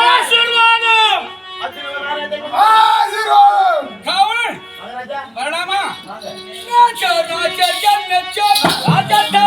ఆశీర్వాదం ఆశీర్వాదం కావాలి పరిణామా రాజా రాజా రాజా రాజా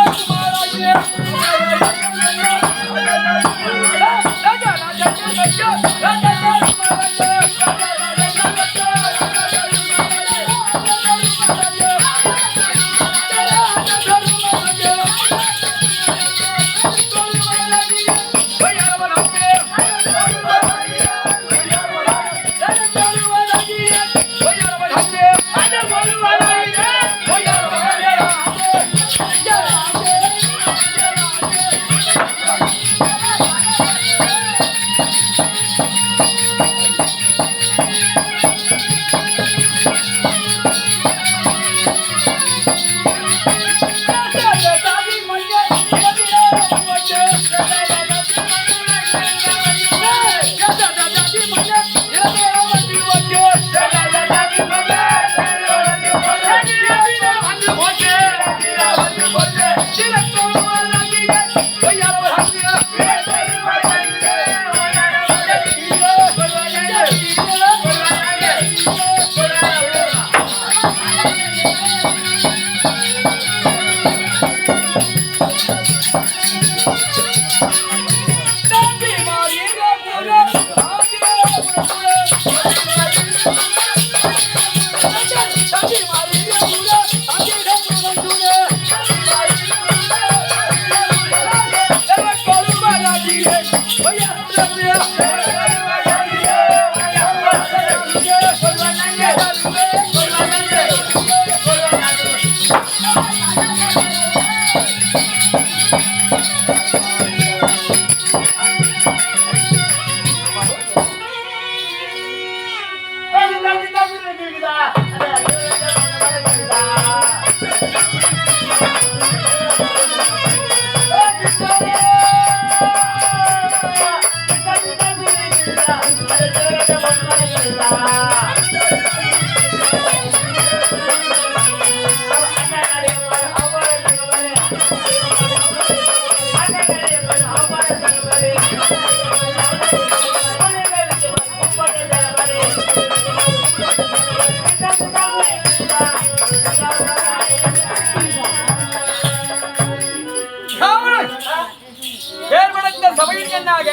என்னாக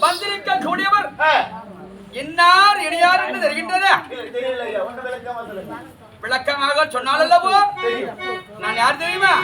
வந்திருக்க கூடியவர் இன்னார் இணையார் என்று தெரிகின்றது. விளக்கமாக சொன்னாலல்லவோ நான் யார் தெரியுமா?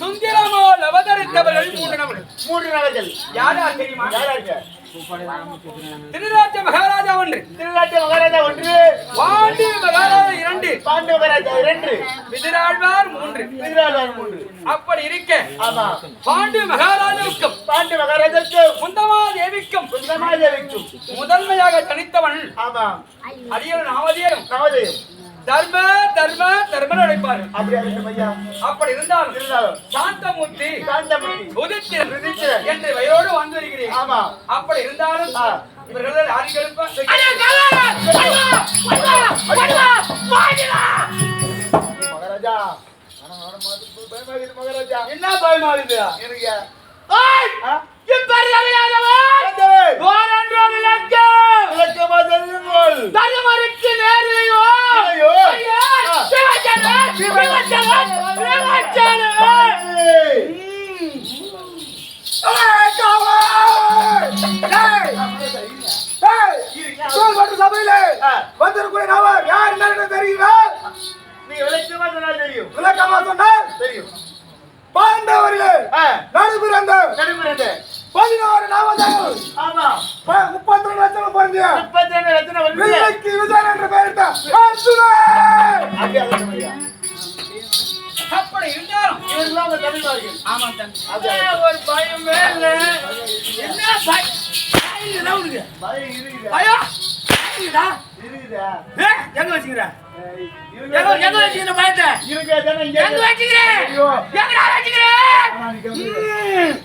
சுந்திரமோல் அவதரித்தவர்கள் மூன்று நபர்கள் மூன்று நபர்கள் யாரா தெரியுமா யாராங்க திருராஜ மகாராஜா ஒன்று. திருநாட்டு மகாராஜா ஒன்று. பாண்டி மகாராஜா இரண்டு. பாண்டு மகாராஜா இரண்டு. விதிராழ்வார் மூன்று. திருநாளார் மூன்று. அப்படி இருக்க ஆமா. பாண்டி மகாராஜாவுக்கும் பாண்டு மகாராஜாக்கு குந்தமா தேவிக்கும் சுந்தரமாக வைக்கும் முதன்மையாக தனித்தவன் ஆமா. அடியவன் ஆவதியரும் நவோதயம் தர்ம தர்ம அப்படியா இருக்கும் ஐயா அப்படி இருந்தாலும் இருந்தாலும் சாந்தமூர்த்தி சாந்தமூர்த்தி உதித்திரன் உதித்திரன். என்று வயோடு வந்து வருகிறேன். ஆமா. அப்படி இருந்தாலும். இவர்கள் மகாராஜா மகாராஜா. என்ன பயமாகுது? எனக்கு விளக்கமா தெரியுங்கள். தருமருக்கு நேரிலையோ இல்லையோ? ஐயா, ஆ. சிவஜன, சிவ ஏய், சபையிலே வந்திருக்கிற நபர் யார் தெரியுமா நீ விளக்கமா சொன்னா தெரியும் விளக்கமா சொன்னால் தெரியும் பாண்டவரிலே ஆ, நடுபிறந்த நடுமுறை பதினோரு நாமதங்கள் ஆமா. முப்பத்தி ரெண்டு லட்சம் பொருந்திய முப்பத்தி ரெண்டு லட்சம் வருது வில்லைக்கு விஜயன் என்று பெயரிட்ட அப்படி இருந்தாலும் இவர்களாம் தமிழ்வார்கள் ஆமா தம்பி. ஒரு பயம் வேலை என்ன பயம் இருக்குதா பயம்? இருக்குதா? எங்க வச்சுக்கிற? ஏய், எங்க வச்சுக்கிற பயத்தை? எங்க வச்சுக்கிற? ஐயோ. எங்கடா வச்சுக்கிற? ஆமா, நீ கம்முனு. ம்.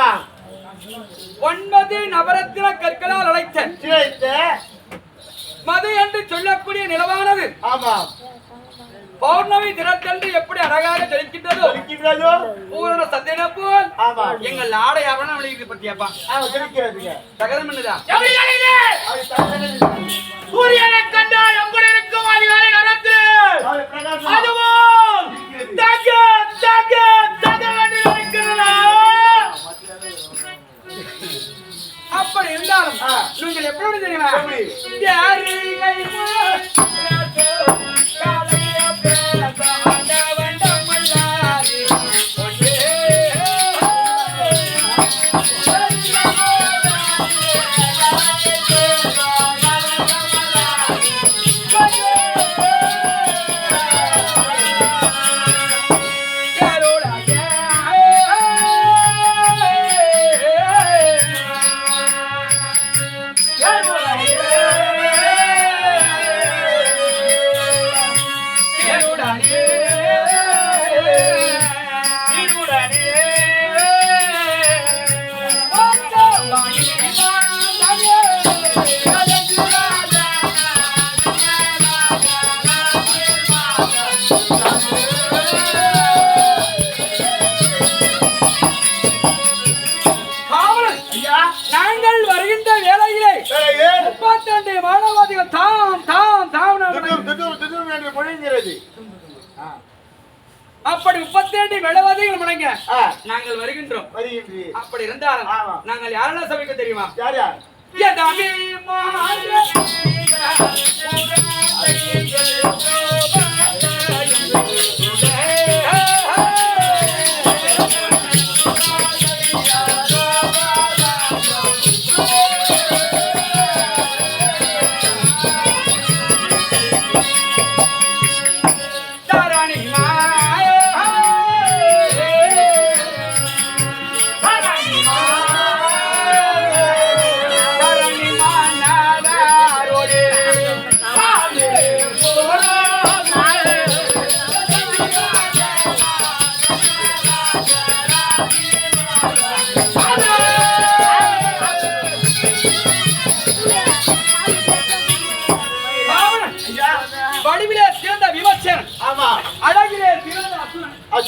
ஆமா ஒன்பது நவரத்தின கற்களால் அழைத்த மது என்று சொல்லக்கூடிய நிலவானது. ஆமா. பௌர்ணமி தினத்தன்று எப்படி அழகாக ஜொலிக்கின்றதோ இருக்கின்றதோ பூரண சந்திரனை போல் ஆமா. எங்கள் ஆடை ஆவணம் விளைவிக்கு பத்தியாப்பா தரங்க சூரியனை கண்டால் எப்படி இருக்கும் அதிகாலை நடத்து அதுவும் தக தக நீங்கள் எப்படி? தெரியுமா மெளவாதிகள் முடங்க நாங்கள் வருகின்றோம். வருகின்றி. அப்படி இருந்தாலும் ஆமா. நாங்கள் யாரெல்லாம் சபைக்கு தெரியுமா? யார் யார்? எதாமே மாற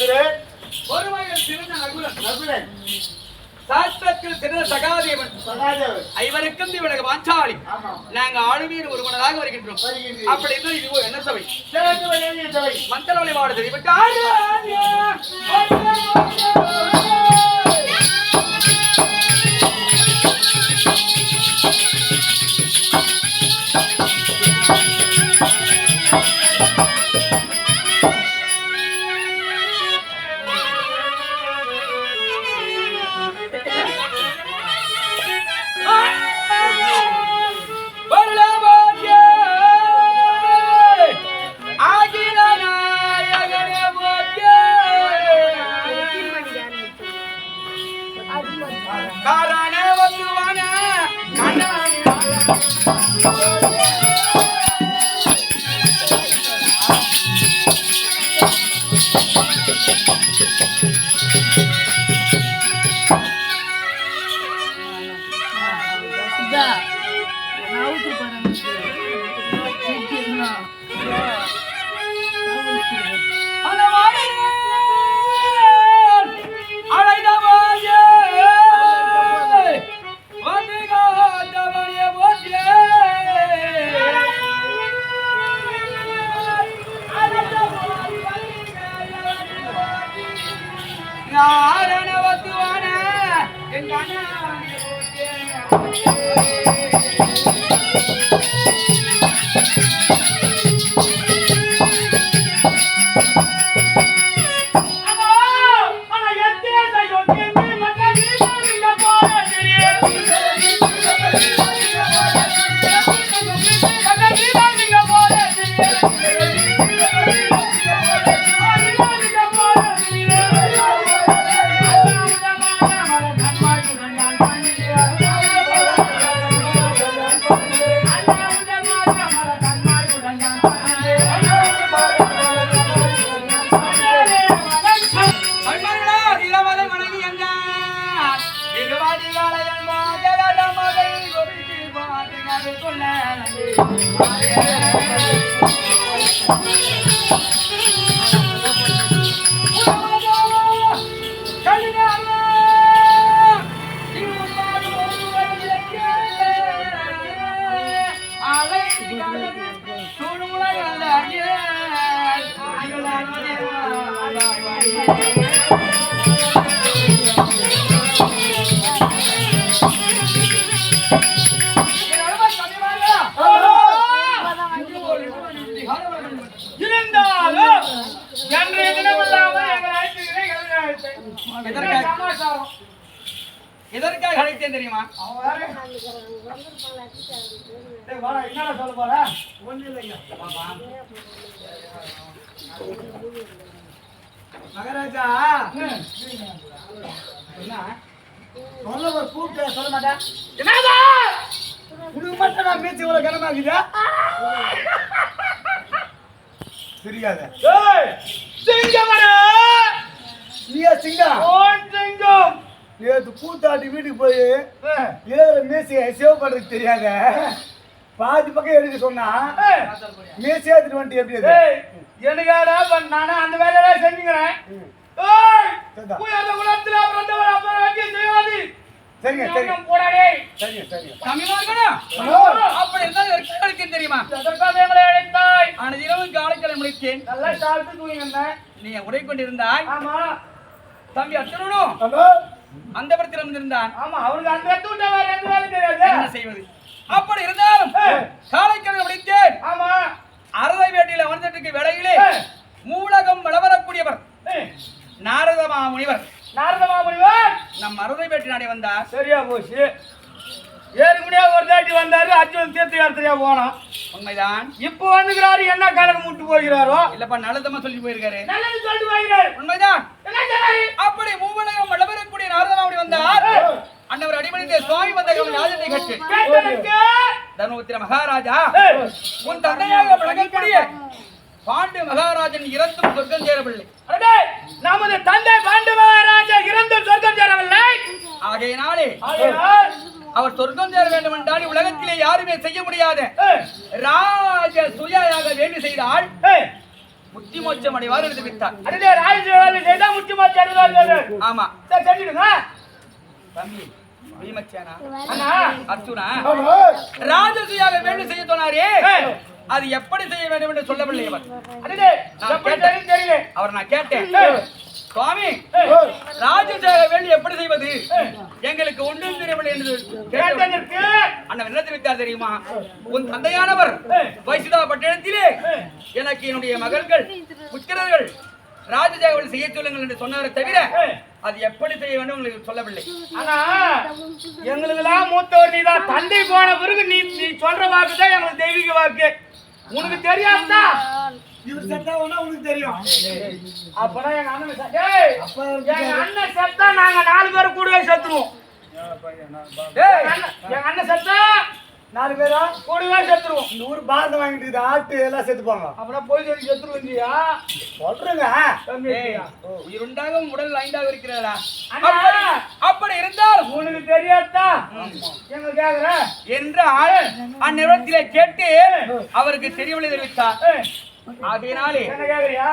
அசுரே ஒருமையில் சிறந்த சாஸ்திரத்தில் சிறந்த சகாதேவன். சகாதேவன். ஐவருக்கும் இவனுக்கு வாஞ்சாலி ஆமா. நாங்க ஆளுமையின் ஒருவனதாக வருகின்றோம். அப்படி இருந்தால் இதுவோ என்ன சபை? மந்தள வழிபாடு தெரிவிட்டு காரான வந்துவான இருந்தாலும் அழைத்தேன் தெரியுமா அவன் வேற. என்னடா சொல்ல போற? ஒண்ணும் இல்லைங்க. மகாராஜா ம். என்ன சொல்ல ஒரு கூப்பிட்டு சொல்ல மாட்டேன் என்னடா? உனக்கு மட்டும் நான் மீச்சு இவ்வளவு கனமா இருக்குதா தெரியாத ஏய், சிங்கமடா! நீயா சிங்கா ஓன் சிங்கம்! நேற்று கூத்தாட்டி வீட்டுக்கு போய் ஏற மேசியை சேவ் பண்றதுக்கு தெரியாத? பாதி பக்கம் எடுக்க சொன்னா ஏய், மேசி ஏத்துட்டு வந்துட்டு எப்படி எனக்காடா நானா அந்த வேலையெல்லாம் செஞ்சுக்கிறேன். சரிங்க சரிங்க. போடாதே. சரிங்க சரிங்க. அப்படி இருந்தால் அழைத்தேன் தெரியுமா? அழைத்தாய்? ஆனது இரவு காலக்கிழமை முடித்தேன் நல்லா சாப்பிட்டு தூங்கியிருந்தேன். நீ உடை கொண்டிருந்தாய் ஆமா. தம்பி அத்தனும் அந்த படத்தில் இருந்திருந்தான் ஆமா அவனுக்கு அந்த இடத்து விட்டா வேற எந்த வேலையும் தெரியாது. என்ன செய்வது? அப்படி இருந்தாலும். காலைக்கிழமை முடித்தேன் ஆமா. அறதை வேட்டியில வந்துட்டு வேளையிலே ஏய். மூலகம் வளவரக்கூடியவர். ஏய், நாரத மாமுனிவர் நாரத மாமுனிவர் நம் அறுதை வேட்டி நாடி வந்தார். சரியா போச்சு. ஏறி முடியாது ஒரு தாட்டி வந்தாரு அர்ஜுன் தீர்த்த யாத்திரையா போனோம் உண்மைதான். இப்போ வந்துக்கிறாரு என்ன காலம் முட்டு போகிறாரோ இல்லப்பா நல்லதமா சொல்லி போயிருக்காரு. நல்லது போகிறார் உண்மைதான். அப்படி மூவலகம் வளவரக்கூடிய நாரத மாமுனி வந்தார். அன்னவர் அடிமணிந்த சுவாமி வந்த ராஜனை கட்டு. தர்மபுத்திர மகாராஜா உன் தந்தையாக விளங்கக்கூடிய பாண்டு மகாராஜன் இறந்தும் சொர்க்கம் சேரவில்லை. நமது தந்தை பாண்டு மகாராஜா இறந்து சொர்க்கம் சேரவில்லை. ஆகையினாலே ஆகையால், அவர் சொர்க்கம் சேர வேண்டும் என்றால் உலகத்திலே யாருமே செய்ய முடியாத. ராஜ சுயாக வேண்டி செய்தால் ஏய், புத்தி மோட்சம் அடைவார் எழுதி வைத்தார் அடே, ராஜசேவாவை செய்தா முக்கியமா சேருவார்கள் ஆமா. சரி, செஞ்சிடுங்க தம்பி ராஜசுயாக செய்ய சொன்னாரே. அது எப்படி செய்ய வேண்டும் என்று சொல்லவில்லை அவர். அவர் நான் கேட்டேன். சுவாமி ஏய், ராஜசுயாக வேண்டி எப்படி செய்வது? எங்களுக்கு ஒன்றும் தெரியவில்லை என்று. கேட்டதற்கு. அண்ணன் என்ன தெரிவித்தார் தெரியுமா? உன் தந்தையானவர் வைசிதா பட்டணத்திலே எனக்கு என்னுடைய மகள்கள் புத்திரர்கள் ராஜஜாவல் செய்ய சொல்லுங்கள் என்று சொன்னாரே தவிர அது எப்படி செய்ய வேண்டும் உங்களுக்கு சொல்லவில்லை. ஆனா எங்களுக்கெல்லாம் மூத்தவர் நீதான். தந்தை போன பிறகு நீ நீ சொல்ற வாக்கு தான் எங்களுக்கு தெய்வீக வாக்கு. உனக்கு தெரியாதா? இவர் செத்தா ஒண்ணா உனக்கு தெரியும். அப்பனா எங்க அண்ணன் எங்க அண்ணன் செத்தா நாங்க நாலு பேரும் கூடவே செத்துருவோம். டேய், எங்க அண்ணன் செத்தா நாலு பேரா கூடவே செத்துருவோம். இந்த ஊர் பாரதம் வாங்கிட்டு ஆட்டு எல்லாம் செத்துப்பாங்க அப்புறம் போய் சொல்லி செத்துருவீங்கயா சொல்றேங்க. உயிருண்டாக உடல் ஐந்தாக இருக்கிறதா! அப்படி அப்படி இருந்தால் உனக்கு தெரியாதா? எங்க கேக்குற? என்றால் அந்நிறுவனத்திலே கேட்டு அவருக்கு தெரியவில்லை தெரிவித்தார். ஆகையினாலே என்ன கேக்குறியா?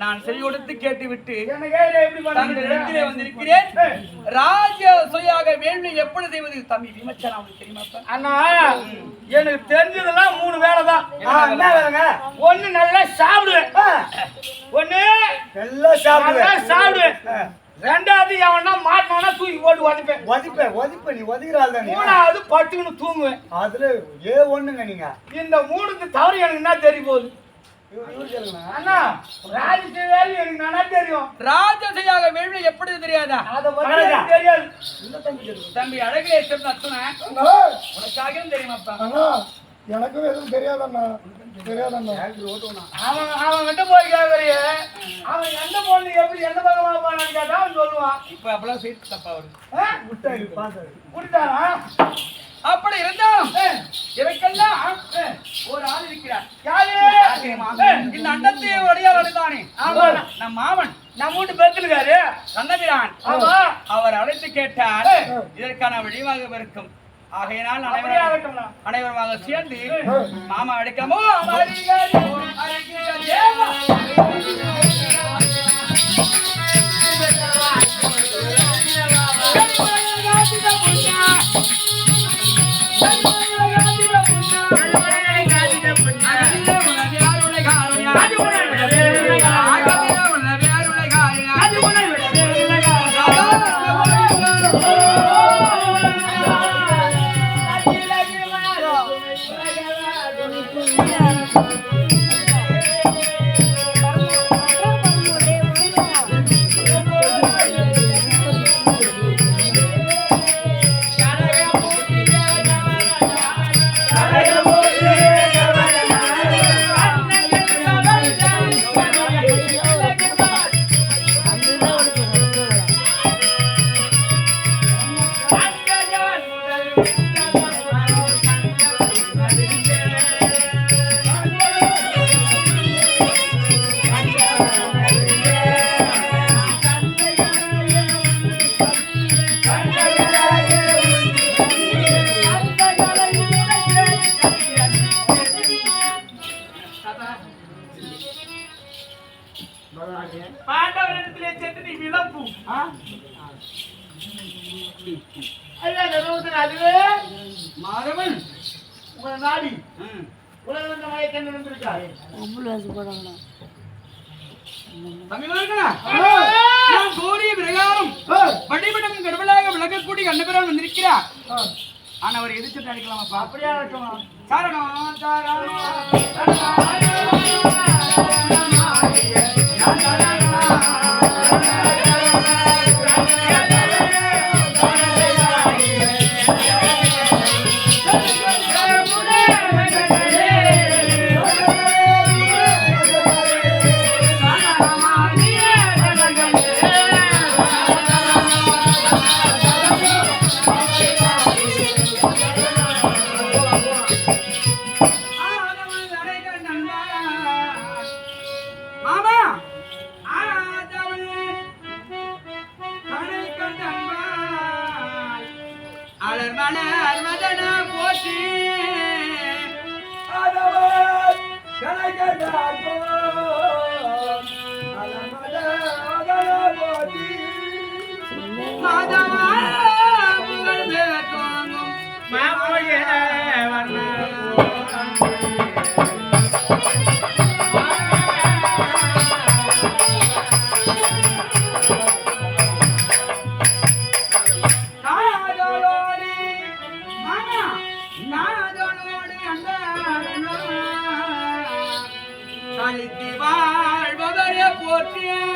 நான் செவி கொடுத்து கேட்டு விட்டு வந்திருக்கிறேன். ராஜ சுயாக வேள்வி எப்படி செய்வது? தம்பி விமர்சனம் அவனுக்கு அண்ணா எனக்கு தெரிஞ்சதெல்லாம் மூணு வேலை? தான் என்ன? வேலைங்க ஒண்ணு நல்லா சாப்பிடுவேன். ஒண்ணு சாப்பிடுவேன். நல்லா சாப்பிடுவேன். ஆ, ரெண்டாவது எவனா மாட்டினா தூக்கி போட்டு உதப்பேன். ஒதிப்ப ஒதிப்ப நீ தான் நீ மூணாவது பட்டுக்குன்னு தூங்குவேன். அதுல ஏ ஒண்ணுங்க நீங்க. இந்த மூணுக்கு தவறு எனக்கு என்ன தெரிய போகுது? இவரு இவரு கேளுங்க அண்ணா ராஜ்ய வேலை எனக்கு நானா தெரியும். ராஜ சுயாக வேள்வி எப்படி தெரியாதா? தெரியாது. இந்த தம்பி அழகிலே அத்துணை உனக்காக தெரியுமாப்பா எனக்கும் எதுவும் தெரியாதண்ணா. தெரியாதண்ணா. அவன் அவன் கிட்ட போய் கேக்குறிய. அவன் எந்த பொண்ணு எப்படி எந்த பக்கமா போனான்னு கேட்டா அவன் சொல்லுவான். இப்ப அப்பெல்லாம் செய்து தப்பா வருது? விட்டாரு குடித்தானா அப்படி இருந்தாலும் இவைக்கெல்லாம் ஒரு ஆள் இருக்கிறார். யாரு? இந்த அண்டத்தை உடையார் அடைந்தானே ஆமா. நம் மாமன் நம்ம வீட்டு பெத்துருக்காரு கண்ணபிரான் அவர் அழைத்து கேட்டார் இதற்கான வழிவாக இருக்கும். ஆகையினால் அனைவரும். அனைவருமாக சேர்ந்து மாமா அடிக்கமோ ஆனவர் எது சென்று அடிக்கலாமாப்பா அப்படியே சரணம். சரணம். அலர் மலர் மதன போற்றி. மாதவா புகழ் பேற்றோங்கும் Yeah.